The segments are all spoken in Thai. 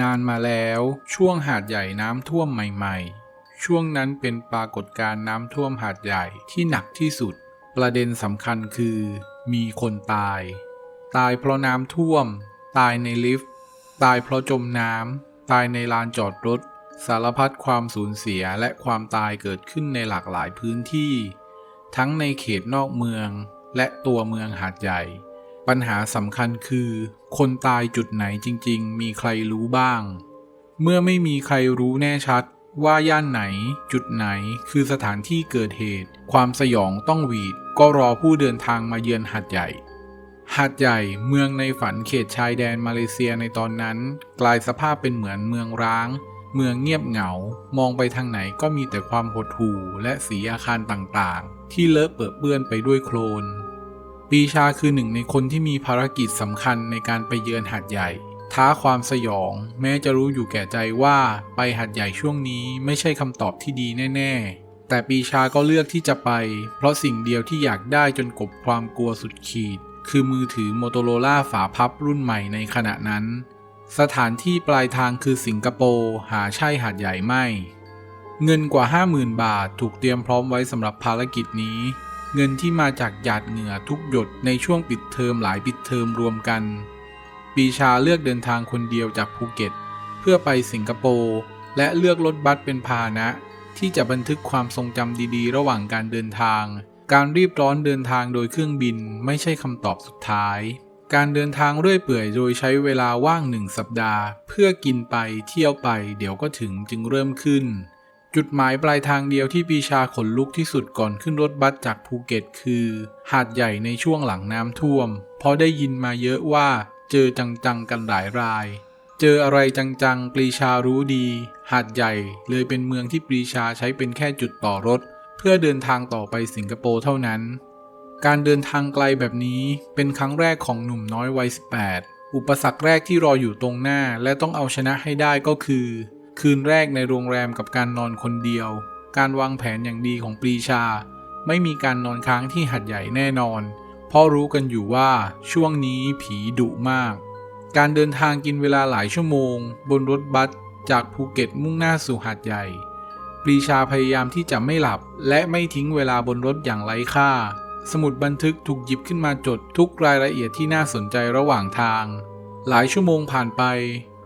นานมาแล้วช่วงหาดใหญ่น้ำท่วมใหม่ ๆ ช่วงนั้นเป็นปรากฏการณ์น้ำท่วมหาดใหญ่ที่หนักที่สุด ประเด็นสำคัญคือ มีคนตาย ตายเพราะน้ำท่วม ตายในลิฟต์ ตายเพราะจมน้ำ ตายในลานจอดรถ สารพัดความสูญเสียและความตายเกิดขึ้นในหลากหลายพื้นที่ ทั้งในเขตนอกเมืองและตัวเมืองหาดใหญ่ ปัญหาสำคัญคือ คนตายจุดไหนจริง ๆ มีใครรู้บ้าง เมื่อไม่มีใครรู้แน่ชัดว่าย่านไหน จุดไหนคือสถานที่เกิดเหตุ ความสยองต้องหวีด ก็รอผู้เดินทางมาเยือนหาดใหญ่ หาดใหญ่เมืองในฝันเขตชายแดนมาเลเซียในตอนนั้น กลายสภาพเป็นเหมือนเมืองร้าง เมืองเงียบเหงา มองไปทางไหนก็มีแต่ความหดหู่และสีอาคารต่างๆ ที่เลอะเปื้อเปื้อนไปด้วยโคลน ปีชาคือหนึ่งในคนที่มีภารกิจสำคัญในการไปเยือนหาดใหญ่ ท้าความสยอง แม้จะรู้อยู่แก่ใจว่าไปหาดใหญ่ช่วงนี้ไม่ใช่คำตอบที่ดีแน่ ๆ แต่ปีชาก็เลือกที่จะไป เพราะสิ่งเดียวที่อยากได้จนกบความกลัวสุดขีด คือมือถือ Motorola ฝาพับรุ่นใหม่ในขณะนั้น สถานที่ปลายทางคือสิงคโปร์หาใช่หาดใหญ่ไม่ เงินกว่า 50,000 บาทถูกเตรียมพร้อมไว้สำหรับภารกิจนี้ เงินที่มาจากหยาดเหงื่อทุกหยดในช่วงปิดเทอมหลายปิดเทอมรวมกัน ปีชาเลือกเดินทางคนเดียวจากภูเก็ต เพื่อไปสิงคโปร์และเลือกรถบัสเป็นพาหนะ ที่จะบันทึกความทรงจำดีๆ ระหว่างการเดินทาง การรีบร้อนเดินทางโดยเครื่องบินไม่ใช่คำตอบสุดท้าย การเดินทางเรื่อยเปื่อยโดยใช้เวลาว่างหนึ่งสัปดาห์ เพื่อกินไปเที่ยวไป เดี๋ยวก็ถึงจึงเริ่มขึ้น จุดหมายปลายทางเดียวที่ปีชาขนลุกที่สุดก่อนขึ้นรถบัสจากภูเก็ตคือ หาดใหญ่ในช่วงหลังน้ำท่วม เพราะได้ยินมาเยอะว่าเจอจังๆกันหลายราย เจออะไรจังๆปรีชารู้ดี หาดใหญ่เลยเป็นเมืองที่ปรีชาใช้เป็นแค่จุดต่อรถ เพื่อเดินทางต่อไปสิงคโปร์เท่านั้น การเดินทางไกลแบบนี้เป็นครั้งแรกของหนุ่มน้อยวัย 18 อุปสรรคแรกที่รออยู่ตรงหน้าและต้องเอาชนะให้ได้ก็คือ คืนแรกในโรงแรมกับการนอนคนเดียว การวางแผนอย่างดีของปรีชา ไม่มีการนอนค้างที่หัดใหญ่แน่นอน เพราะรู้กันอยู่ว่าช่วงนี้ผีดุมาก การเดินทางกินเวลาหลายชั่วโมง บนรถบัสจากภูเก็ตมุ่งหน้าสู่หาดใหญ่ ปรีชาพยายามที่จะไม่หลับ และไม่ทิ้งเวลาบนรถอย่างไร้ค่า สมุดบันทึกถูกหยิบขึ้นมาจดทุกรายละเอียดที่น่าสนใจระหว่างทาง หลายชั่วโมงผ่านไป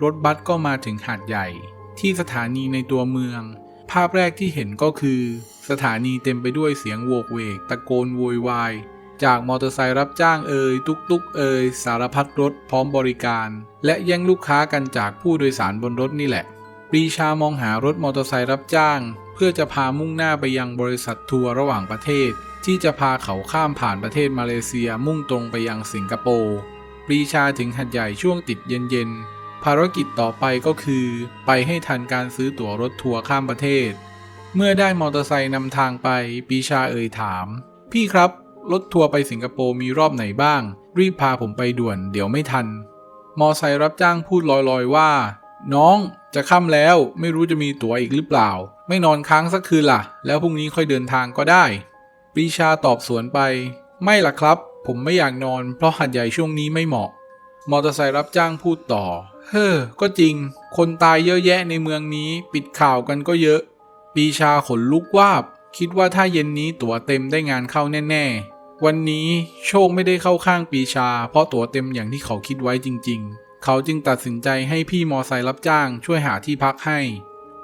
รถบัสก็มาถึงหาดใหญ่ ที่สถานีในตัวเมือง ภาพแรกที่เห็นก็คือ สถานีเต็มไปด้วยเสียงโวกเวก ตะโกนโวยวาย จากมอเตอร์ไซค์รับจ้างเอ่ยตุกตุกเอ่ยสารพัดรถพร้อมบริการ และแย่งลูกค้ากันจากผู้โดยสารบนรถนี่แหละปรีชามองหารถมอเตอร์ไซค์รับจ้าง เพื่อจะพามุ่งหน้าไปยังบริษัททัวร์ระหว่างประเทศ ที่จะพาเขาข้ามผ่านประเทศมาเลเซียมุ่งตรงไปยังสิงคโปร์ปรีชาถึงหัดใหญ่ช่วงติดเย็นๆ ภารกิจต่อไปก็คือ ไปให้ทันการซื้อตั๋วรถทัวร์ข้ามประเทศ เมื่อได้มอเตอร์ไซค์นำทางไปปีชาเอ่ยถาม พี่ครับรถทัวร์ไปสิงคโปร์มีรอบไหนบ้าง รีบพาผมไปด่วน เดี๋ยวไม่ทัน มอไซค์รับจ้างพูดลอยๆว่า น้องจะค่ำแล้วไม่รู้จะมีตั๋วอีกหรือเปล่า ไม่นอนค้างสักคืนล่ะ แล้วพรุ่งนี้ค่อยเดินทางก็ได้ปรีชาตอบสวนไป ไม่ล่ะครับ ผมไม่อยากนอน เพราะหัดใหญ่ช่วงนี้ไม่เหมาะ มอเตอร์ไซค์รับจ้างพูดต่อ เฮ้อ ก็จริง คนตายเยอะแยะในเมืองนี้ ปิดข่าวกันก็เยอะ ปีชาขนลุกวาบ คิดว่าถ้าเย็นนี้ตั๋วเต็มได้งานเข้าแน่ ๆ วันนี้โชคไม่ได้เข้าข้างปีชา เพราะตั๋วเต็มอย่างที่เขาคิดไว้จริง ๆ เขาจึงตัดสินใจให้พี่มอไซค์รับจ้างช่วยหาที่พักให้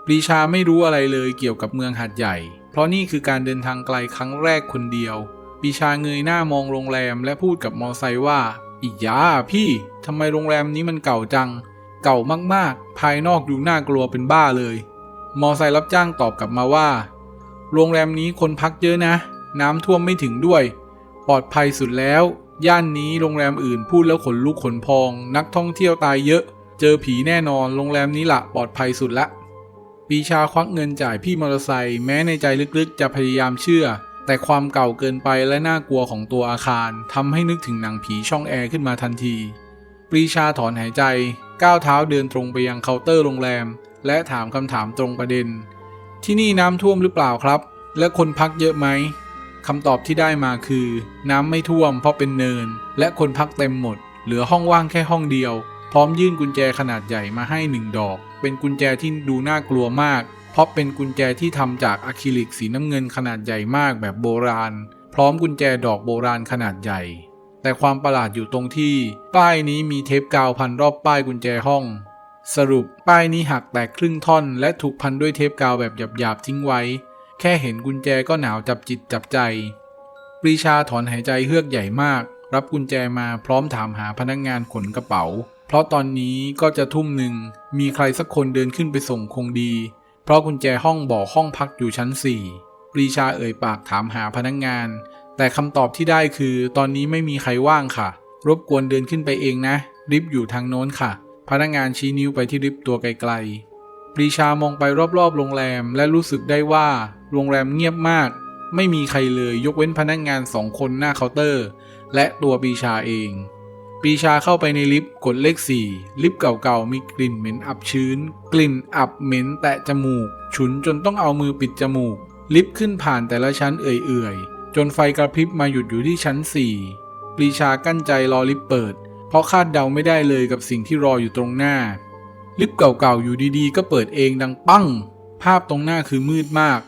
ปรีชาไม่รู้อะไรเลยเกี่ยวกับเมืองหัดใหญ่ เพราะนี่คือการเดินทางไกลครั้งแรกคนเดียว ปีชาเงยหน้ามองโรงแรมและพูดกับมอไซค์ว่าอียาพี่ทำไมโรงแรมนี้มันเก่าจัง เก่ามากๆ ภายนอกดูน่ากลัวเป็นบ้าเลย มอไซค์รับจ้างตอบกลับมาว่า โรงแรมนี้คนพักเยอะนะ น้ำท่วมไม่ถึงด้วย ปลอดภัยสุดแล้ว ย่านนี้โรงแรมอื่นพูดแล้วขนลุกขนพอง นักท่องเที่ยวตายเยอะ เจอผีแน่นอน โรงแรมนี้ละปลอดภัยสุดละ ปีชาควักเงินจ่ายพี่มอเตอร์ไซค์แม้ในใจลึกๆ จะพยายามเชื่อ แต่ความเก่าเกินไปและน่ากลัวของตัวอาคารทำให้นึกถึงหนังผีช่องแอร์ขึ้นมาทันที ปรีชาถอนหายใจ ก้าวเท้าเดินตรงไปยังเคาน์เตอร์โรงแรม และถามคำถามตรงประเด็น ที่นี่น้ำท่วมหรือเปล่าครับ และคนพักเยอะไหมคำตอบที่ได้มาคือ น้ำไม่ท่วมเพราะเป็นเนิน และคนพักเต็มหมด เหลือห้องว่างแค่ห้องเดียว พร้อมยื่นกุญแจขนาดใหญ่มาให้หนึ่งดอก เป็นกุญแจที่ดูน่ากลัวมาก เพราะเป็นกุญแจที่ทำจากอะคริลิกสีน้ำเงินขนาดใหญ่มากแบบโบราณ พร้อมกุญแจดอกโบราณขนาดใหญ่ แต่ความประหลาดอยู่ตรงที่ ป้ายนี้มีเทปกาวพันรอบป้ายกุญแจห้อง สรุปป้ายนี้หักแตกครึ่งท่อน และถูกพันด้วยเทปกาวแบบหยาบๆทิ้งไว้ แค่เห็นกุญแจก็หนาวจับจิตจับใจ ปรีชาถอนหายใจเฮือกใหญ่มาก รับกุญแจมาพร้อมถามหาพนักงานขนกระเป๋า เพราะตอนนี้ก็จะทุ่มหนึ่งมีใครสักคนเดินขึ้นไปส่งคงดี เพราะกุญแจห้องบอกห้องพักอยู่ชั้น4ปรีชาเอ่ยปากถามหาพนักงาน แต่คำตอบที่ได้คือตอนนี้ไม่มีใครว่างค่ะ รบกวนเดินขึ้นไปเองนะ ลิฟต์อยู่ทางโน้นค่ะ พนักงานชี้นิ้วไปที่ลิฟต์ตัวไกลๆปรีชามองไปรอบๆ โรงแรมและรู้สึกได้ว่า โรงแรมเงียบมาก ไม่มีใครเลยยกเว้นพนักงานสองคนหน้าเคาน์เตอร์ และตัวปรีชาเองปีชาเข้าไปในลิฟต์กดเลข 4 ลิฟต์เก่าๆ มีกลิ่นเหม็นอับชื้น กลิ่นอับเหม็นแตะจมูก ฉุนจนต้องเอามือปิดจมูก ลิฟต์ขึ้นผ่านแต่ละชั้นเอื่อยๆ จนไฟกระพริบมาหยุดอยู่ที่ชั้น4ปรีชากั้นใจรอลิฟต์เปิด เพราะคาดเดาไม่ได้เลยกับสิ่งที่รออยู่ตรงหน้า ลิฟต์เก่าๆอยู่ดีๆ ก็เปิดเองดังปั้ง ภาพตรงหน้าคือมืดมาก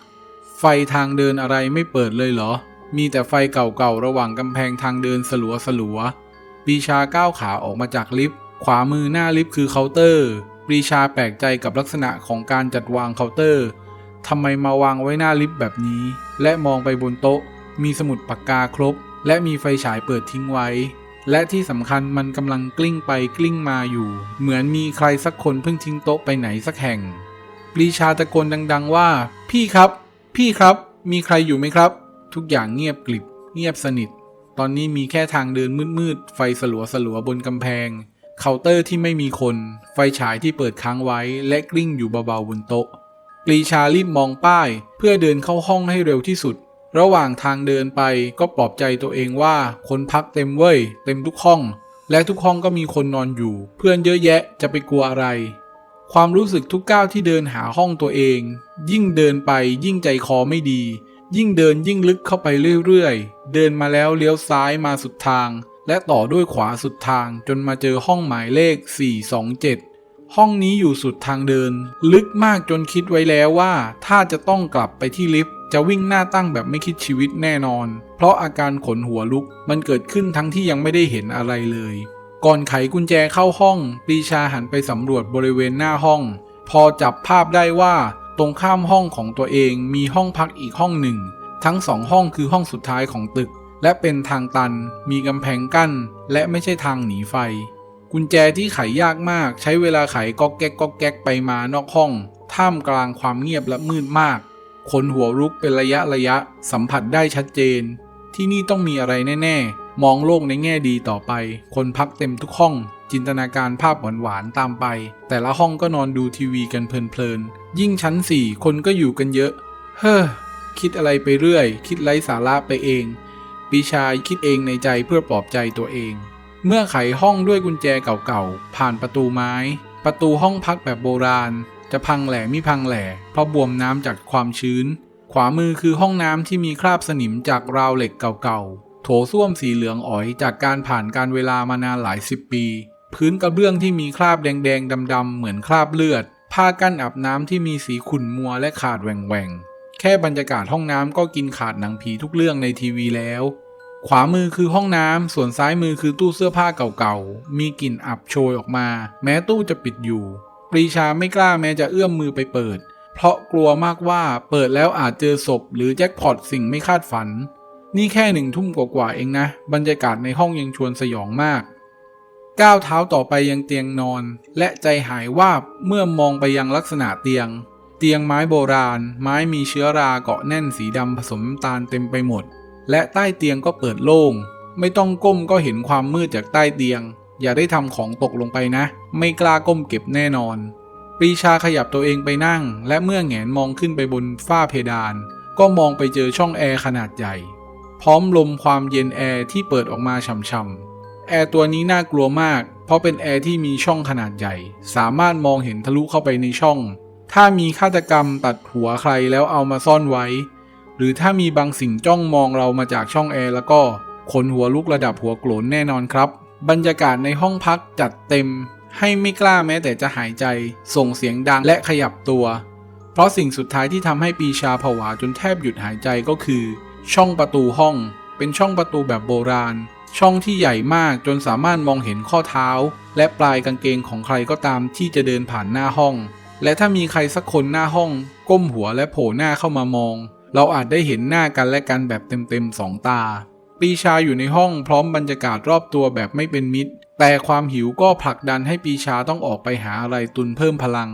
ไฟทางเดินอะไรไม่เปิดเลยเหรอ มีแต่ไฟเก่าๆระหว่างกำแพงทางเดินสลัวสลัวๆปรีชาก้าวขาออกมาจากลิฟต์ขวามือหน้าลิฟต์คือเคาน์เตอร์ปรีชาแปลกใจกับลักษณะของการจัดวางเคาน์เตอร์ทำไมมาวางไว้หน้าลิฟต์แบบนี้ และมองไปบนโต๊ะ มีสมุดปากกาครบ และมีไฟฉายเปิดทิ้งไว้ และที่สำคัญมันกำลังกลิ้งไปกลิ้งมาอยู่ เหมือนมีใครสักคนเพิ่งทิ้งโต๊ะไปไหนสักแห่ง ปรีชาตะโกนดัง ๆ ว่า พี่ครับ พี่ครับ มีใครอยู่ไหมครับ ทุกอย่างเงียบกลิบ เงียบสนิท ตอนนี้มีแค่ทางเดินมืดๆ ไฟสลัวสลัวๆบนกำแพงเคาน์เตอร์ที่ไม่มีคน ไฟฉายที่เปิดค้างไว้ และกลิ้งอยู่เบาๆบนโต๊ะ ปรีชารีบมองป้าย เพื่อเดินเข้าห้องให้เร็วที่สุด ระหว่างทางเดินไปก็ปลอบใจตัวเองว่าคนพักเต็มเว้ย เต็มทุกห้อง และทุกห้องก็มีคนนอนอยู่ เพื่อนเยอะแยะจะไปกลัวอะไร ความรู้สึกทุกก้าวที่เดินหาห้องตัวเอง ยิ่งเดินไปยิ่งใจคอไม่ดี ยิ่งเดินยิ่งลึกเข้าไปเรื่อยๆ เดินมาแล้วเลี้ยวซ้ายมาสุดทาง และต่อด้วยขวาสุดทางจนมาเจอห้องหมายเลข 427ห้องนี้อยู่สุดทางเดิน ลึกมากจนคิดไว้แล้วว่า ถ้าจะต้องกลับไปที่ลิฟต์ จะวิ่งหน้าตั้งแบบไม่คิดชีวิตแน่นอน เพราะอาการขนหัวลุกมันเกิดขึ้นทั้งที่ยังไม่ได้เห็นอะไรเลย ก่อนไขกุญแจเข้าห้องปรีชาหันไปสำรวจบริเวณหน้าห้อง พอจับภาพได้ว่า ตรงข้ามห้องของตัวเองมีห้องพักอีกห้องหนึ่ง ทั้งสองห้องคือห้องสุดท้ายของตึก และเป็นทางตัน มีกำแพงกั้น และไม่ใช่ทางหนีไฟ กุญแจที่ไขยากมาก ใช้เวลาไขก๊อกแก๊กก๊อกแก๊กไปมานอกห้อง ท่ามกลางความเงียบและมืดมาก ขนหัวรุกเป็นระยะระยะ สัมผัสได้ชัดเจน ที่นี่ต้องมีอะไรแน่ ๆ มองโลกในแง่ดีต่อไป คนพักเต็มทุกห้อง จินตนาการภาพหวานๆตามไป แต่ละห้องก็นอนดูทีวีกันเพลินๆ ยิ่งชั้นสี่คนก็อยู่กันเยอะ เฮ้อ คิดอะไรไปเรื่อย คิดไร้สาระไปเอง ปีชาคิดเองในใจเพื่อปลอบใจตัวเอง เมื่อไขห้องด้วยกุญแจเก่าๆ ผ่านประตูไม้ ประตูห้องพักแบบโบราณ จะพังแหล่มิพังแหล่เพราะบวมน้ำจากความชื้น ขวามือคือห้องน้ำที่มีคราบสนิมจากราวเหล็กเก่าๆ โถส้วมสีเหลืองอ๋อยจากการผ่านการเวลามานานหลายสิบปี พื้นกระเบื้องที่มีคราบแดงๆดำๆเหมือนคราบเลือด ผ้ากั้นอาบน้ำที่มีสีขุ่นมัวและขาดแหว่งๆ แค่บรรยากาศห้องน้ำก็กินขาดหนังผีทุกเรื่องในทีวีแล้วขวามือคือห้องน้ำ ส่วนซ้ายมือคือตู้เสื้อผ้าเก่าๆ มีกลิ่นอับโชยออกมา แม้ตู้จะปิดอยู่ รีชาไม่กล้าแม้จะเอื้อมมือไปเปิด เพราะกลัวมากว่าเปิดแล้วอาจเจอศพหรือแจ็คพอตสิ่งไม่คาดฝัน นี่แค่หนึ่งทุ่มกว่าๆเองนะ บรรยากาศในห้องยังชวนสยองมากก้าวเท้าต่อไปยังเตียงนอน และใจหายวาบเมื่อมองไปยังลักษณะเตียง เตียงไม้โบราณ ไม้มีเชื้อราเกาะแน่นสีดำผสมตาลเต็มไปหมด และใต้เตียงก็เปิดโล่ง ไม่ต้องก้มก็เห็นความมืดจากใต้เตียง อย่าได้ทำของตกลงไปนะ ไม่กล้าก้มเก็บแน่นอน ปรีชาขยับตัวเองไปนั่ง และเมื่อแงนมองขึ้นไปบนฝ้าเพดาน ก็มองไปเจอช่องแอร์ขนาดใหญ่ พร้อมลมความเย็นแอร์ที่เปิดออกมาช่ำๆแอร์ตัวนี้น่ากลัวมาก เพราะเป็นแอร์ที่มีช่องขนาดใหญ่ สามารถมองเห็นทะลุเข้าไปในช่อง ถ้ามีฆาตกรรมตัดหัวใครแล้วเอามาซ่อนไว้ หรือถ้ามีบางสิ่งจ้องมองเรามาจากช่องแอร์แล้วก็ขนหัวลุกระดับหัวโกรนแน่นอนครับ บรรยากาศในห้องพักจัดเต็ม ให้ไม่กล้าแม้แต่จะหายใจ ส่งเสียงดังและขยับตัว เพราะสิ่งสุดท้ายที่ทำให้ปีชาผวาจนแทบหยุดหายใจก็คือ ช่องประตูห้อง เป็นช่องประตูแบบโบราณ ช่องที่ใหญ่มากจนสามารถมองเห็นข้อเท้า และปลายกางเกงของใครก็ตามที่จะเดินผ่านหน้าห้อง และถ้ามีใครสักคนหน้าห้อง ก้มหัวและโผล่หน้าเข้ามามอง เราอาจได้เห็นหน้ากันและกันแบบเต็มๆสองตา ปีชาอยู่ในห้องพร้อมบรรยากาศรอบตัวแบบไม่เป็นมิตร แต่ความหิวก็ผลักดันให้ปีชาต้องออกไปหาอะไรตุนเพิ่มพลัง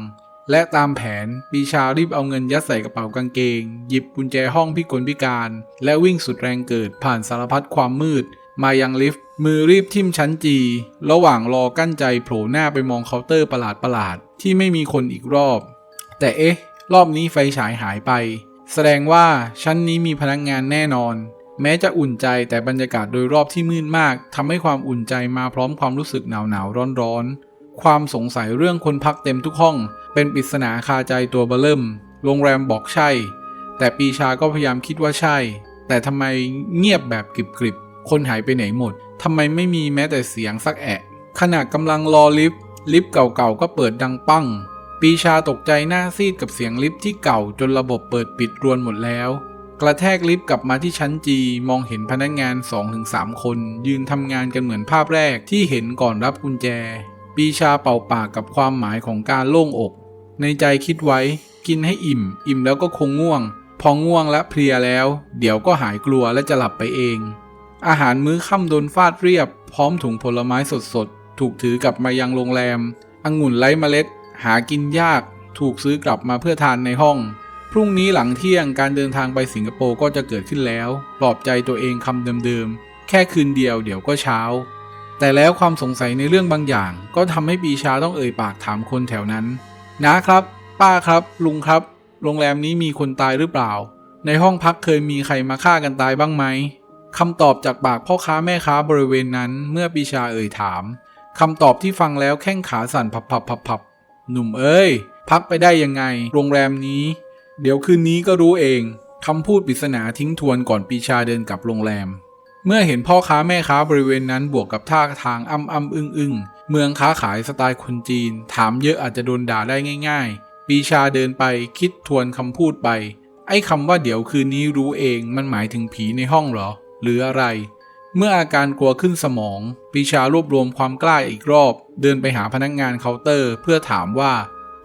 และตามแผนปีชารีบเอาเงินยัดใส่กระเป๋ากางเกง หยิบกุญแจห้องพิกลพิการ และวิ่งสุดแรงเกิดผ่านสารพัดความมืด มายังลิฟต์มือรีบทิ่มชั้นจี ระหว่างรอกั้นใจโผล่หน้าไปมองเคาน์เตอร์ประหลาดประหลาดๆที่ไม่มีคนอีกรอบ แต่เอ๊ะ รอบนี้ไฟฉายหายไป แสดงว่าชั้นนี้มีพนักงานแน่นอน แม้จะอุ่นใจแต่บรรยากาศโดยรอบที่มืดมากทำให้ความอุ่นใจมาพร้อมความรู้สึกหนาวหนาวร้อนร้อนๆความสงสัยเรื่องคนพักเต็มทุกห้อง เป็นปริศนาคาใจตัวเบอเริ่ม โรงแรมบอกใช่ แต่ปีชาก็พยายามคิดว่าใช่ แต่ทำไมเงียบแบบกริบๆคนหายไปไหนหมด ทำไมไม่มีแม้แต่เสียงสักแอะขณะกำลังรอลิฟต์ ลิฟต์เก่าๆ ก็เปิดดังปั้ง ปีชาตกใจหน้าซีดกับเสียงลิฟต์ที่เก่าจนระบบเปิดปิดรวนหมดแล้ว กระแทกลิฟต์กลับมาที่ชั้นจีมองเห็นพนักงาน 2-3 คน ยืนทำงานกันเหมือนภาพแรกที่เห็นก่อนรับกุญแจ ปีชาเป่าปากกับความหมายของการโล่งอก ในใจคิดไว้ กินให้อิ่ม อิ่มแล้วก็คงง่วง พอง่วงและเพลียแล้ว เดี๋ยวก็หายกลัวและจะหลับไปเอง อาหารมื้อค่ำโดนฟาดเรียบ พร้อมถุงผลไม้สดๆถูกถือกลับมายังโรงแรม องุ่นไร้เมล็ด หากินยาก ถูกซื้อกลับมาเพื่อทานในห้อง พรุ่งนี้หลังเที่ยงการเดินทางไปสิงคโปร์ก็จะเกิดขึ้นแล้ว ปลอบใจตัวเองคำเดิมๆ แค่คืนเดียวเดี๋ยวก็เช้า แต่แล้วความสงสัยในเรื่องบางอย่าง ก็ทำให้ปีชาต้องเอ่ยปากถามคนแถวนั้น นะครับ ป้าครับ ลุงครับ โรงแรมนี้มีคนตายหรือเปล่า ในห้องพักเคยมีใครมาฆ่ากันตายบ้างไหมคำตอบจากปากพ่อค้าแม่ค้าบริเวณนั้นเมื่อปีชาเอ่ยถามคำตอบที่ฟังแล้วแข้งขาสั่นพับพับพับพับหนุ่มเอ้ย พักไปได้ยังไง โรงแรมนี้ เดี๋ยวคืนนี้ก็รู้เองคำพูดปริศนาทิ้งทวนก่อนปีชาเดินกลับโรงแรม เมื่อเห็นพ่อค้าแม่ค้าบริเวณนั้นบวกกับท่าทางอ้ำอ้ำอึ้งอึ้งเมืองค้าขายสไตล์คนจีน ถามเยอะอาจจะโดนด่าได้ง่าย ๆ ปีชาเดินไปคิดทวนคำพูดไป ไอ้คำว่าเดี๋ยวคืนนี้รู้เองมันหมายถึงผีในห้องเหรอ หรืออะไร เมื่ออาการกลัวขึ้นสมอง ปีชารวบรวมความกล้าอีกรอบ เดินไปหาพนักงานเคาน์เตอร์ เพื่อถามว่า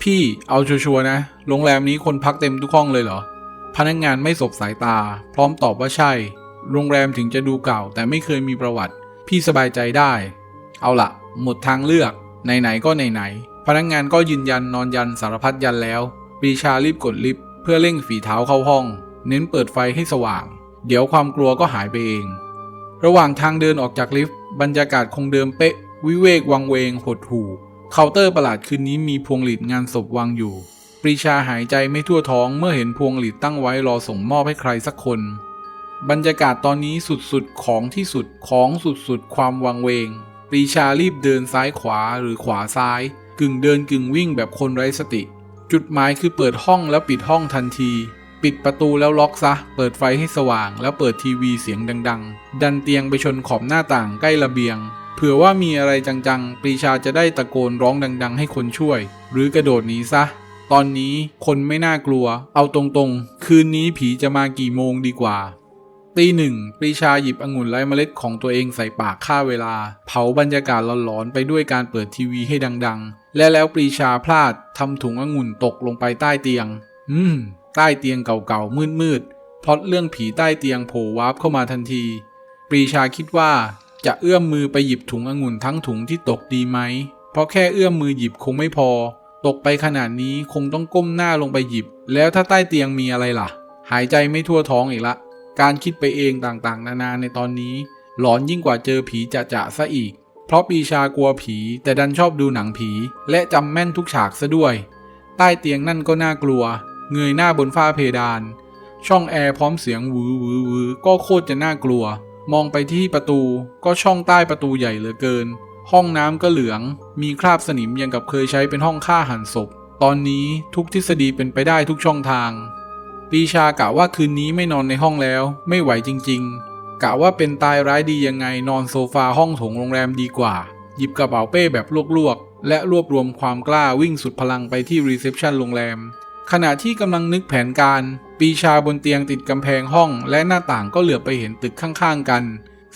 พี่เอาชัวร์ๆนะ โรงแรมนี้คนพักเต็มทุกห้องเลยเหรอ พนักงานไม่สบสายตา พร้อมตอบว่าใช่ โรงแรมถึงจะดูเก่า แต่ไม่เคยมีประวัติ พี่สบายใจได้ เอาละหมดทางเลือก ไหนๆก็ไหนๆ พนักงานก็ยืนยันนอนยันสารพัดยันแล้วปีชารีบกดลิฟต์เพื่อเร่งฝีเท้าเข้าห้อง เน้นเปิดไฟให้สว่าง เดี๋ยวความกลัวก็หายไปเอง ระหว่างทางเดินออกจากลิฟต์บรรยากาศคงเดิมเป๊ะ วิเวกวังเวงหดหู่ เคาน์เตอร์ประหลาดคืนนี้มีพวงหลีดงานศพวางอยู่ ปรีชาหายใจไม่ทั่วท้องเมื่อเห็นพวงหลีดตั้งไว้รอส่งมอบให้ใครสักคน บรรยากาศตอนนี้สุดๆของที่สุดของสุดๆความวังเวง ปรีชารีบเดินซ้ายขวาหรือขวาซ้าย กึ่งเดินกึ่งวิ่งแบบคนไร้สติ จุดหมายคือเปิดห้องแล้วปิดห้องทันที ปิดประตูแล้วล็อกซะ เปิดไฟให้สว่าง แล้วเปิดทีวีเสียงดัง ๆ ดันเตียงไปชนขอบหน้าต่างใกล้ระเบียง เผื่อว่ามีอะไรจังๆ ปรีชาจะได้ตะโกนร้องดัง ๆ ให้คนช่วย หรือกระโดดหนีซะ ตอนนี้คนไม่น่ากลัว เอาตรงๆ คืนนี้ผีจะมากี่โมงดีกว่าตีหนึ่งปรีชาหยิบองุ่นไร้เมล็ดของตัวเองใส่ปากฆ่าเวลา เผาบรรยากาศหลอนๆไปด้วยการเปิดทีวีให้ดังๆ และแล้วปรีชาพลาดทำถุงองุ่นตกลงไปใต้เตียง อืม ใต้เตียงเก่าๆมืดๆพล็อตเรื่องผีใต้เตียงโผล่วาร์ปเข้ามาทันที ปรีชาคิดว่า จะเอื้อมมือไปหยิบถุงองุ่นทั้งถุงที่ตกดีไหม เพราะแค่เอื้อมมือหยิบคงไม่พอ ตกไปขนาดนี้คงต้องก้มหน้าลงไปหยิบ แล้วถ้าใต้เตียงมีอะไรล่ะ หายใจไม่ทั่วท้องอีกละ การคิดไปเองต่างๆ นานาในตอนนี้ หลอนยิ่งกว่าเจอผีจะจะซะอีก เพราะปีชากลัวผีแต่ดันชอบดูหนังผี และจำแม่นทุกฉากซะด้วย ใต้เตียงนั่นก็น่ากลัว เงยหน้าบนฝ้าเพดาน ช่องแอร์พร้อมเสียงวือวือวือก็โคตรจะน่ากลัว มองไปที่ประตูก็ช่องใต้ประตูใหญ่เหลือเกิน ห้องน้ำก็เหลือง มีคราบสนิมยังกับเคยใช้เป็นห้องฆ่าหันศพ ตอนนี้ทุกทฤษฎีเป็นไปได้ทุกช่องทางปีชากะว่าคืนนี้ไม่นอนในห้องแล้ว ไม่ไหวจริง ๆ กะว่าเป็นตายร้ายดียังไงนอนโซฟาห้องโถงโรงแรมดีกว่า หยิบกระเป๋าเป้แบบลวกๆ และรวบรวมความกล้าวิ่งสุดพลังไปที่รีเซพชันโรงแรม ขณะที่กำลังนึกแผนการ ปีชาบนเตียงติดกำแพงห้อง และหน้าต่างก็เหลือบไปเห็นตึกข้างๆกัน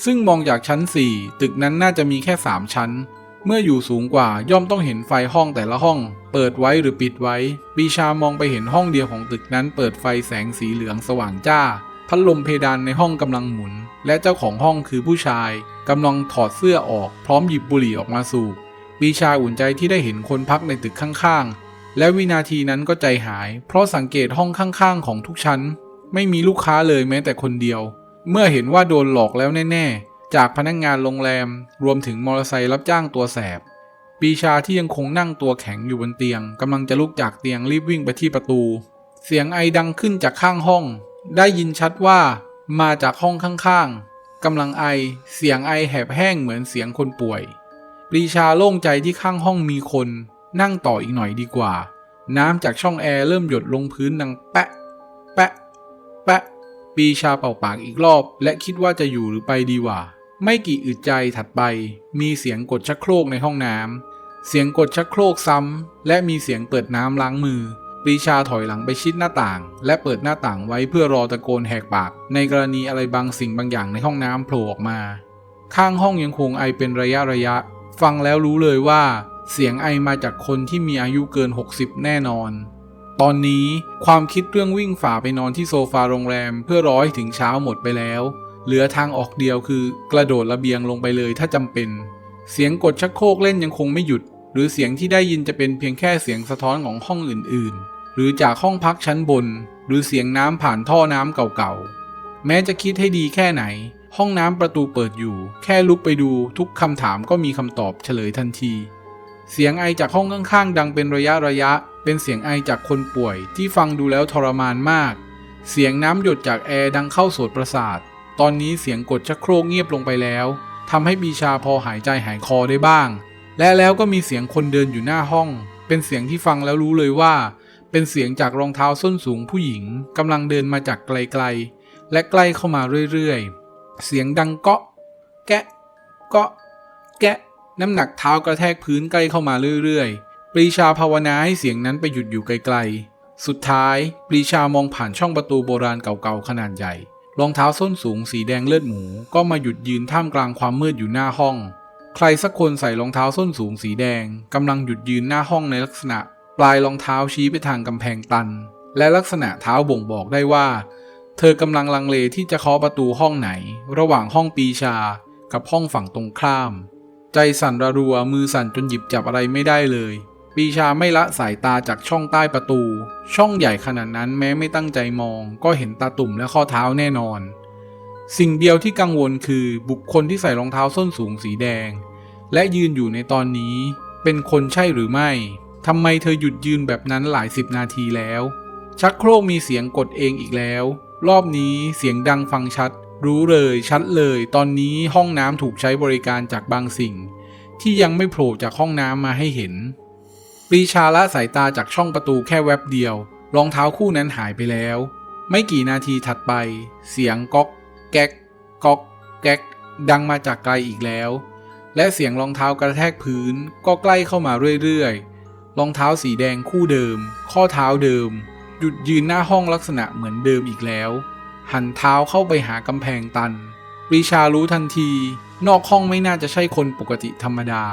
ซึ่งมองจากชั้น 4 ตึกนั้นน่าจะมีแค่ 3 ชั้น เมื่ออยู่สูงกว่าย่อมต้องเห็นไฟห้องแต่ละห้อง เปิดไว้หรือปิดไว้ ปีชามองไปเห็นห้องเดียวของตึกนั้น เปิดไฟแสงสีเหลืองสว่างจ้า พัดลมเพดานในห้องกำลังหมุน และเจ้าของห้องคือผู้ชายกำลังถอดเสื้อออก พร้อมหยิบบุหรี่ออกมาสูบปีชาอุ่นใจที่ได้เห็นคนพักในตึกข้างๆ และวินาทีนั้นก็ใจหาย เพราะสังเกตห้องข้างๆ ของทุกชั้น ไม่มีลูกค้าเลยแม้แต่คนเดียว เมื่อเห็นว่าโดนหลอกแล้วแน่ๆ จากพนักงงานโรงแรม รวมถึงมอเตอร์ไซค์รับจ้างตัวแสบ ปีชาที่ยังคงนั่งตัวแข็งอยู่บนเตียงกำลังจะลุกจากเตียงรีบวิ่งไปที่ประตู เสียงไอดังขึ้นจากข้างห้อง ได้ยินชัดว่า มาจากห้องข้างๆกำลังไอ เสียงไอแหบแห้งเหมือนเสียงคนป่วย ปรีชาโล่งใจที่ข้างห้องมีคน นั่งต่ออีกหน่อยดีกว่า น้ำจากช่องแอร์เริ่มหยดลงพื้นดังแปะ แปะ แปะ ปีชาเป่าปากอีกรอบ และคิดว่าจะอยู่หรือไปดีวะไม่กี่อึดใจถัดไป มีเสียงกดชักโครกในห้องน้ำเสียงกดชักโครกซ้ำและมีเสียงเปิดน้ำล้างมือปีชาถอยหลังไปชิดหน้าต่าง และเปิดหน้าต่างไว้เพื่อรอตะโกนแหกปาก ในกรณีอะไรบางสิ่งบางอย่างในห้องน้ำโผล่ออกมา ข้างห้องยังคงไอเป็นระยะระยะ ฟังแล้วรู้เลยว่า เสียงไอมาจากคนที่มีอายุเกิน 60 แน่นอน ตอนนี้ความคิดเรื่องวิ่งฝ่าไปนอนที่โซฟาโรงแรมเพื่อร้อให้ถึงเช้าหมดไปแล้ว เหลือทางออกเดียวคือกระโดดระเบียงลงไปเลยถ้าจำเป็น เสียงกดชักโครกเล่นยังคงไม่หยุด หรือเสียงที่ได้ยินจะเป็นเพียงแค่เสียงสะท้อนของห้องอื่นๆ หรือจากห้องพักชั้นบน หรือเสียงน้ำผ่านท่อน้ำเก่าๆ แม้จะคิดให้ดีแค่ไหนห้องน้ำประตูเปิดอยู่ แค่ลุกไปดูทุกคำถามก็มีคำตอบเฉลยทันที เสียงไอจากห้องข้างๆดังเป็นระยะระยะ เป็นเสียงไอจากคนป่วยที่ฟังดูแล้วทรมานมาก เสียงน้ำหยดจากแอร์ดังเข้าโสดประสาท ตอนนี้เสียงกดชักโครกเงียบลงไปแล้วทำให้บีชาพอหายใจหายคอได้บ้าง และแล้วก็มีเสียงคนเดินอยู่หน้าห้อง เป็นเสียงที่ฟังแล้วรู้เลยว่า เป็นเสียงจากรองเท้าส้นสูงผู้หญิงกำลังเดินมาจากไกลๆ และใกล้เข้ามาเรื่อยๆ เสียงดังเกาะ แกะเกาะแกะ น้ำหนักเท้ากระแทกพื้นใกล้เข้ามาเรื่อยๆ ปรีชาภาวนาให้เสียงนั้นไปหยุดอยู่ไกลๆ สุดท้ายปรีชามองผ่านช่องประตูโบราณเก่าๆ ขนาดใหญ่ รองเท้าส้นสูงสีแดงเลือดหมูก็มาหยุดยืนท่ามกลางความมืดอยู่หน้าห้อง ใครสักคนใส่รองเท้าส้นสูงสีแดงกำลังหยุดยืนหน้าห้องในลักษณะ ปลายรองเท้าชี้ไปทางกำแพงตัน และลักษณะเท้าบ่งบอกได้ว่า เธอกำลังลังเลที่จะเคาะประตูห้องไหน ระหว่างห้องปีชากับห้องฝั่งตรงข้าม ใจสั่นระรัวมือสั่นจนหยิบจับอะไรไม่ได้เลย ปีชาไม่ละสายตาจากช่องใต้ประตู ช่องใหญ่ขนาดนั้นแม้ไม่ตั้งใจมอง ก็เห็นตาตุ่มและข้อเท้าแน่นอน สิ่งเดียวที่กังวลคือบุคคลที่ใส่รองเท้าส้นสูงสีแดง และยืนอยู่ในตอนนี้ เป็นคนใช่หรือไม่ทำไมเธอหยุดยืนแบบนั้นหลายสิบนาทีแล้ว ชักโครกมีเสียงกดเองอีกแล้ว รอบนี้เสียงดังฟังชัด รู้เลยชัดเลย ตอนนี้ห้องน้ำถูกใช้บริการจากบางสิ่ง ที่ยังไม่โผล่จากห้องน้ำมาให้เห็นปรีชาละสายตาจากช่องประตูแค่แวบเดียว รองเท้าคู่นั้นหายไปแล้ว ไม่กี่นาทีถัดไป เสียงก๊อก แก๊กก๊อก แก๊ก ดังมาจากไกลอีกแล้ว และเสียงรองเท้ากระแทกพื้นก็ใกล้เข้ามาเรื่อยๆรองเท้าสีแดงคู่เดิม ข้อเท้าเดิมหยุดยืนหน้าห้องลักษณะเหมือนเดิมอีกแล้ว หันเท้าเข้าไปหากำแพงตัน ปรีชารู้ทันที นอกห้องไม่น่าจะใช่คนปกติธรรมดา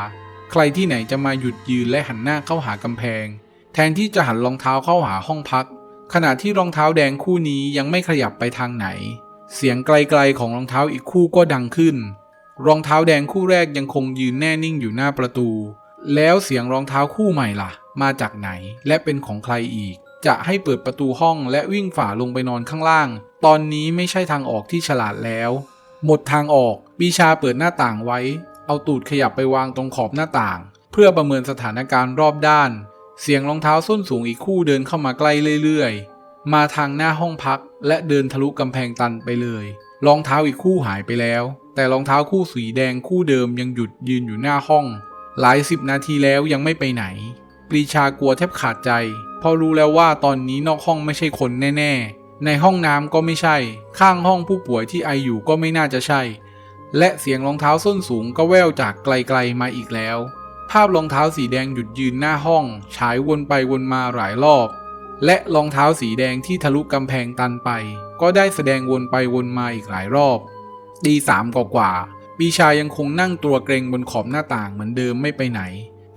ใครที่ไหนจะมาหยุดยืนและหันหน้าเข้าหากำแพง แทนที่จะหันรองเท้าเข้าหาห้องพัก ขณะที่รองเท้าแดงคู่นี้ยังไม่ขยับไปทางไหน เสียงไกลๆของรองเท้าอีกคู่ก็ดังขึ้น รองเท้าแดงคู่แรกยังคงยืนแน่นิ่งอยู่หน้าประตู แล้วเสียงรองเท้าคู่ใหม่ล่ะ มาจากไหนและเป็นของใครอีก จะให้เปิดประตูห้องและวิ่งฝ่าลงไปนอนข้างล่าง ตอนนี้ไม่ใช่ทางออกที่ฉลาดแล้ว หมดทางออกปีชาเปิดหน้าต่างไว้ เอาตูดขยับไปวางตรงขอบหน้าต่าง เพื่อประเมินสถานการณ์รอบด้าน เสียงรองเท้าส้นสูงอีกคู่เดินเข้ามาใกล้เรื่อยๆ มาทางหน้าห้องพักและเดินทะลุกำแพงตันไปเลยรองเท้าอีกคู่หายไปแล้ว แต่รองเท้าคู่สีแดงคู่เดิมยังหยุดยืนอยู่หน้าห้อง หลายสิบนาทีแล้วยังไม่ไปไหนปรีชากลัวแทบขาดใจ เพราะรู้แล้วว่าตอนนี้นอกห้องไม่ใช่คนแน่ ๆ ในห้องน้ำก็ไม่ใช่ ข้างห้องผู้ป่วยที่ไออยู่ก็ไม่น่าจะใช่ และเสียงรองเท้าส้นสูงก็แว่วจากไกลๆมาอีกแล้ว ภาพรองเท้าสีแดงหยุดยืนหน้าห้อง ฉายวนไปวนมาหลายรอบ และรองเท้าสีแดงที่ทะลุกำแพงตันไป ก็ได้แสดงวนไปวนมาอีกหลายรอบตีสามกว่าๆปีชายังคงนั่งตัวเกรงบนขอบหน้าต่างเหมือนเดิมไม่ไปไหน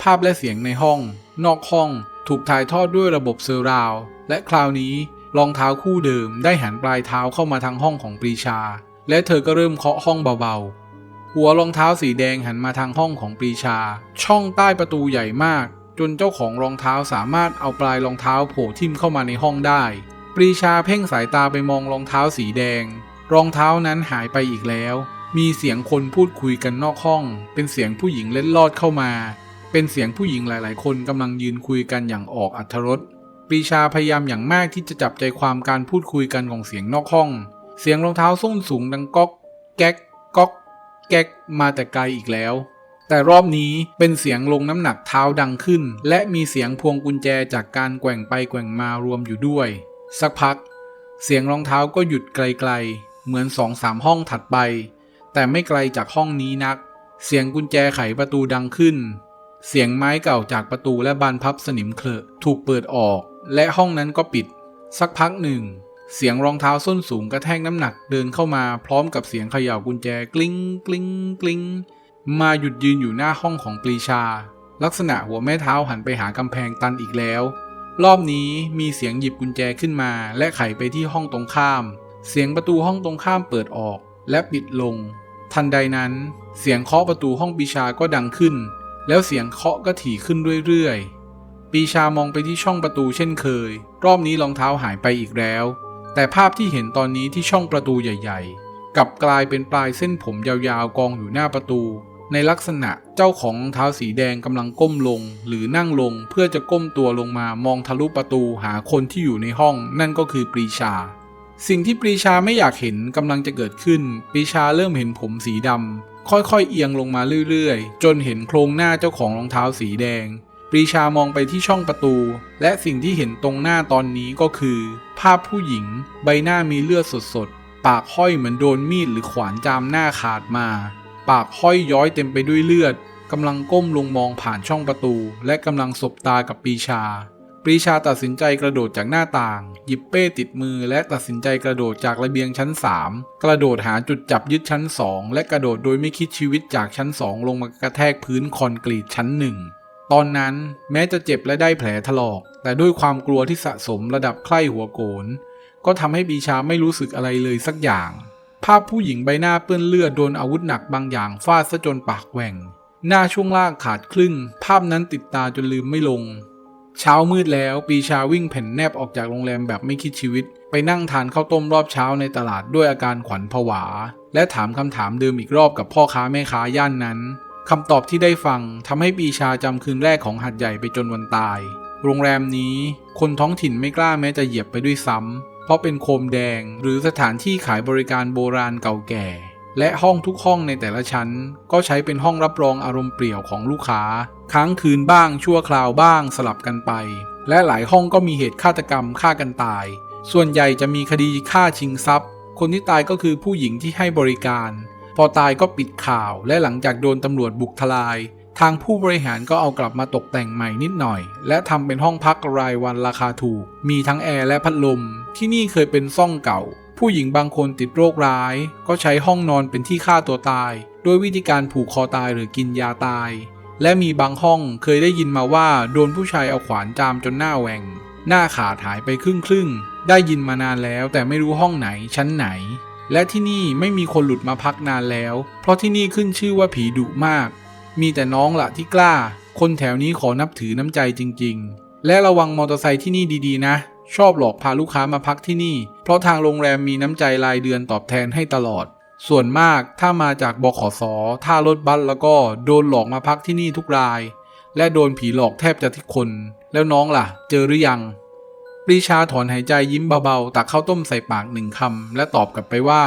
ภาพและเสียงในห้อง นอกห้อง ถูกถ่ายทอดด้วยระบบเซอร์ราวด์และคราวนี้รองเท้าคู่เดิมได้หันปลายเท้าเข้ามาทางห้องของปรีชา และเธอก็เริ่มเคาะห้องเบาๆ หัวรองเท้าสีแดงหันมาทางห้องของปรีชา ช่องใต้ประตูใหญ่มาก จนเจ้าของรองเท้าสามารถเอาปลายรองเท้าโผล่ทิ่มเข้ามาในห้องได้ ปรีชาเพ่งสายตาไปมองรองเท้าสีแดง รองเท้านั้นหายไปอีกแล้ว มีเสียงคนพูดคุยกันนอกห้อง เป็นเสียงผู้หญิงเล็ดลอดเข้ามา เป็นเสียงผู้หญิงหลาย ๆ คนกำลังยืนคุยกันอย่างออกอัธรสปรีชาพยายามอย่างมากที่จะจับใจความการพูดคุยกันของเสียงนอกห้อง เสียงรองเท้าส้นสูงดังก๊อก แก๊กก๊อกแก๊กมาแต่ไกลอีกแล้ว แต่รอบนี้เป็นเสียงลงน้ำหนักเท้าดังขึ้น และมีเสียงพวงกุญแจจากการแกว่งไปแกว่งมารวมอยู่ด้วย สักพัก เสียงรองเท้าก็หยุดไกล ๆ เหมือนสองสามห้องถัดไป แต่ไม่ไกลจากห้องนี้นัก เสียงกุญแจไขประตูดังขึ้น เสียงไม้เก่าจากประตูและบานพับสนิมเคลอะถูกเปิดออก และห้องนั้นก็ปิด สักพักหนึ่ง เสียงรองเท้าส้นสูงกระแทกน้ำหนักเดินเข้ามาพร้อมกับเสียงเขย่ากุญแจกลิ้งกลิ้งกลิ้งมาหยุดยืนอยู่หน้าห้องของปรีชา ลักษณะหัวแม่เท้าหันไปหากำแพงตันอีกแล้ว รอบนี้มีเสียงหยิบกุญแจขึ้นมาและไขไปที่ห้องตรงข้าม เสียงประตูห้องตรงข้ามเปิดออกและปิดลง ทันใดนั้น เสียงเคาะประตูห้องปีชาก็ดังขึ้น แล้วเสียงเคาะก็ถี่ขึ้นเรื่อยๆ ปีชามองไปที่ช่องประตูเช่นเคย รอบนี้รองเท้าหายไปอีกแล้ว แต่ภาพที่เห็นตอนนี้ที่ช่องประตูใหญ่ ๆ กลับกลายเป็นปลายเส้นผมยาวๆ กองอยู่หน้าประตู ในลักษณะเจ้าของรองเท้าสีแดงกำลังก้มลง หรือนั่งลงเพื่อจะก้มตัวลงมามองทะลุประตูหาคนที่อยู่ในห้อง นั่นก็คือปรีชา สิ่งที่ปรีชาไม่อยากเห็นกำลังจะเกิดขึ้น ปรีชาเริ่มเห็นผมสีดำ ค่อยๆเอียงลงมาเรื่อยๆ จนเห็นโครงหน้าเจ้าของรองเท้าสีแดง ปรีชามองไปที่ช่องประตู และสิ่งที่เห็นตรงหน้าตอนนี้ก็คือ ภาพผู้หญิง ใบหน้ามีเลือดสดๆ ปากห้อยเหมือนโดนมีดหรือขวานจามหน้าขาดมา ปากห้อยย้อยเต็มไปด้วยเลือดกำลังก้มลงมองผ่านช่องประตู และกำลังสบตากับปรีชา ปรีชาตัดสินใจกระโดดจากหน้าต่าง หยิบเป้ติดมือและตัดสินใจกระโดดจากระเบียงชั้น 3 กระโดดหาจุดจับยึดชั้น 2 และกระโดดโดยไม่คิดชีวิตจากชั้น 2 ลงมากระแทกพื้นคอนกรีตชั้นหนึ่งตอนนั้นแม้จะเจ็บและได้แผลถลอก แต่ด้วยความกลัวที่สะสมระดับใคร่หัวโกน ก็ทำให้ปีชาไม่รู้สึกอะไรเลยสักอย่าง ภาพผู้หญิงใบหน้าเปื้อนเลือดโดนอาวุธหนักบางอย่างฟาดซะจนปากแหว่ง หน้าช่วงล่างขาดครึ่ง ภาพนั้นติดตาจนลืมไม่ลง เช้ามืดแล้วปีชาวิ่งแผ่นแนบออกจากโรงแรมแบบไม่คิดชีวิต ไปนั่งทานข้าวต้มรอบเช้าในตลาดด้วยอาการขวัญผวา และถามคำถามเดิมอีกรอบกับพ่อค้าแม่ค้าย่านนั้นคำตอบที่ได้ฟังทำให้ปีชาจำคืนแรกของหัดใหญ่ไปจนวันตาย โรงแรมนี้คนท้องถิ่นไม่กล้าแม้จะเหยียบไปด้วยซ้ำเพราะเป็นโคมแดงหรือสถานที่ขายบริการโบราณเก่าแก่ และห้องทุกห้องในแต่ละชั้น ก็ใช้เป็นห้องรับรองอารมณ์เปรี่ยวของลูกค้า ค้างคืนบ้างชั่วคราวบ้างสลับกันไป และหลายห้องก็มีเหตุฆาตกรรมฆ่ากันตาย ส่วนใหญ่จะมีคดีฆ่าชิงทรัพย์ คนที่ตายก็คือผู้หญิงที่ให้บริการ พอตายก็ปิดข่าว และหลังจากโดนตำรวจบุกทลาย ทางผู้บริหารก็เอากลับมาตกแต่งใหม่นิดหน่อย และทำเป็นห้องพักรายวันราคาถูก มีทั้งแอร์และพัดลม ที่นี่เคยเป็นซ่องเก่า ผู้หญิงบางคนติดโรคร้าย ก็ใช้ห้องนอนเป็นที่ฆ่าตัวตาย ด้วยวิธีการผูกคอตายหรือกินยาตาย และมีบางห้องเคยได้ยินมาว่าโดนผู้ชายเอาขวานจามจนหน้าแหว่ง หน้าขาดหายไปครึ่งครึ่งได้ยินมานานแล้วแต่ไม่รู้ห้องไหนชั้นไหน และที่นี่ไม่มีคนหลุดมาพักนานแล้ว เพราะที่นี่ขึ้นชื่อว่าผีดุมาก มีแต่น้องละที่กล้า คนแถวนี้ขอนับถือน้ำใจจริง ๆ และระวังมอเตอร์ไซค์ที่นี่ดีๆ นะ ชอบหลอกพาลูกค้ามาพักที่นี่ เพราะทางโรงแรมมีน้ำใจรายเดือนตอบแทนให้ตลอด ส่วนมากถ้ามาจากบขสท่ารถบัสแล้วก็โดนหลอกมาพักที่นี่ทุกราย และโดนผีหลอกแทบจะทุกคน แล้วน้องล่ะ เจอหรือยัง ปรีชาถอนหายใจยิ้มเบาๆ ตักข้าวต้มใส่ปากหนึ่งคำและตอบกลับไปว่า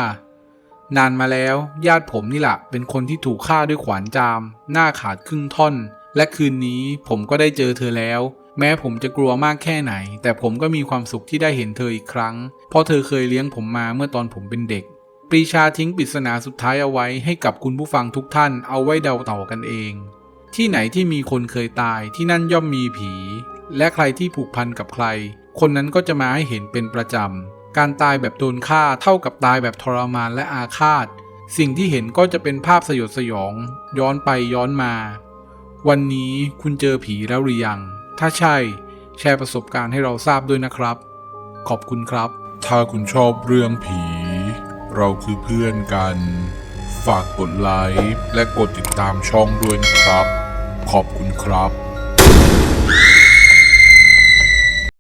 นานมาแล้ว ญาติผมนี่แหละเป็นคนที่ถูกฆ่าด้วยขวานจาม หน้าขาดครึ่งท่อน และคืนนี้ผมก็ได้เจอเธอแล้ว แม้ผมจะกลัวมากแค่ไหน แต่ผมก็มีความสุขที่ได้เห็นเธออีกครั้ง เพราะเธอเคยเลี้ยงผมมาเมื่อตอนผมเป็นเด็ก ปรีชาทิ้งปริศนาสุดท้ายเอาไว้ให้กับคุณผู้ฟังทุกท่านเอาไว้เดาต่อกันเอง ที่ไหนที่มีคนเคยตายที่นั่นย่อมมีผี และใครที่ผูกพันกับใคร คนนั้นก็จะมาให้เห็นเป็นประจำ การตายแบบโดนฆ่าเท่ากับตายแบบทรมานและอาฆาต สิ่งที่เห็นก็จะเป็นภาพสยดสยอง ย้อนไปย้อนมา วันนี้คุณเจอผีแล้วหรือยัง ถ้าใช่แชร์ประสบการณ์ให้เราทราบด้วยนะครับ ขอบคุณครับ ถ้าคุณชอบเรื่องผี เราคือเพื่อนกัน ฝากกดไลค์และกดติดตามช่องด้วยนะครับ ขอบคุณครับ